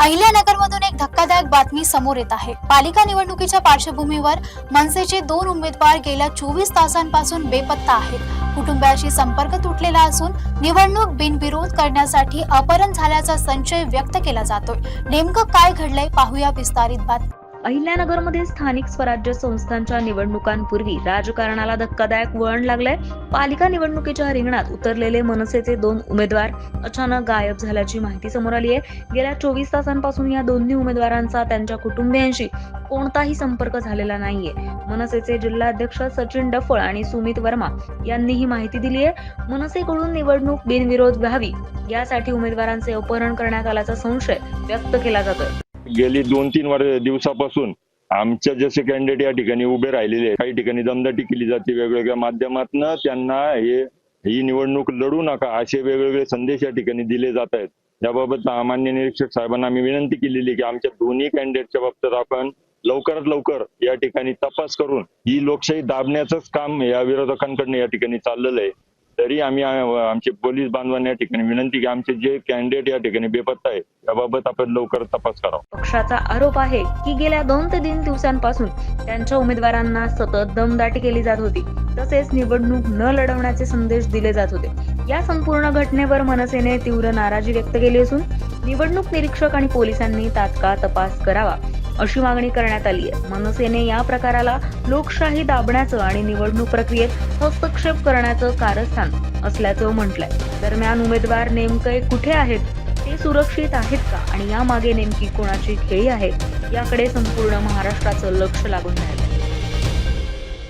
अहिल्यानगरमधून एक धक्कादायक बातमी समोर येत आहे. पालिका निवडणुकीच्या पार्श्वभूमीवर मनसेचे दोन उमेदवार गेल्या चोवीस तासांपासून बेपत्ता आहेत. कुटुंबियाशी संपर्क तुटलेला असून निवडणूक बिनविरोध करण्यासाठी अपहरण झाल्याचा संशय व्यक्त केला जातोय. नेमकं काय घडलंय पाहूया विस्तारित बातमी. अहिल्यानगरमध्ये स्थानिक स्वराज्य संस्थांच्या निवडणुकांपूर्वी राजकारणाला धक्कादायक वळण लागलंय. पालिका निवडणुकीच्या रिंगणात उतरलेले मनसेचे दोन उमेदवार अचानक गायब झाल्याची माहिती समोर आली आहे. गेल्या चोवीस तासांपासून या दोन्ही उमेदवारांचा त्यांच्या कुटुंबियांशी कोणताही संपर्क झालेला नाहीये. मनसेचे जिल्हाध्यक्ष सचिन डफळ आणि सुमित वर्मा यांनी ही माहिती दिली आहे मनसेकडून निवडणूक बिनविरोध व्हावी यासाठी उमेदवारांचे अपहरण करण्यात आल्याचा संशय व्यक्त केला जातोय. गेली दोन तीन वर दिवसापासून आमच्या जसे कॅन्डिडेट या ठिकाणी उभे राहिलेले आहेत काही ठिकाणी दमदाटी केली जाते वेगवेगळ्या माध्यमातून त्यांना हे ही निवडणूक लढू नका असे वेगवेगळे संदेश या ठिकाणी दिले जात आहेत. याबाबत मान्य निरीक्षक साहेबांना आम्ही विनंती केलेली की आमच्या दोन्ही कॅन्डिडेटच्या बाबतीत आपण लवकरात लवकर या ठिकाणी तपास करून ही लोकशाही दाबण्याचंच काम या विरोधकांकडनं या ठिकाणी चाललेलं आहे. तरी आम्ही आमचे पोलीस बांधवांना या ठिकाणी विनंती की आमचे जे कॅन्डिडेट या ठिकाणी बेपत्ता आहे याबाबत आपण लवकर तपास करावा. पक्षाचा आरोप आहे की गेल्या दोन ते तीन दिवसांपासून त्यांच्या उमेदवारांना सतत दमदाटी केली जात होती. तसेच निवडणूक न लढवण्याचे संदेश दिले जात होते. या संपूर्ण घटनेवर मनसेने तीव्र नाराजी व्यक्त केली असून निवडणूक निरीक्षक आणि पोलिसांनी तात्काळ तपास करावा. अशी मागणी करण्यात आली आहे. मनसेने या प्रकाराला लोकशाही दाबण्याचं आणि निवडणूक प्रक्रियेत हस्तक्षेप करण्याचं कारस्थान असल्याचं म्हटलंय. दरम्यान उमेदवार नेमके कुठे आहेत? ते सुरक्षित आहेत का? आणि यामागे नेमकी कोणाची खेळी आहे? याकडे संपूर्ण महाराष्ट्राचं लक्ष लागून राहिलं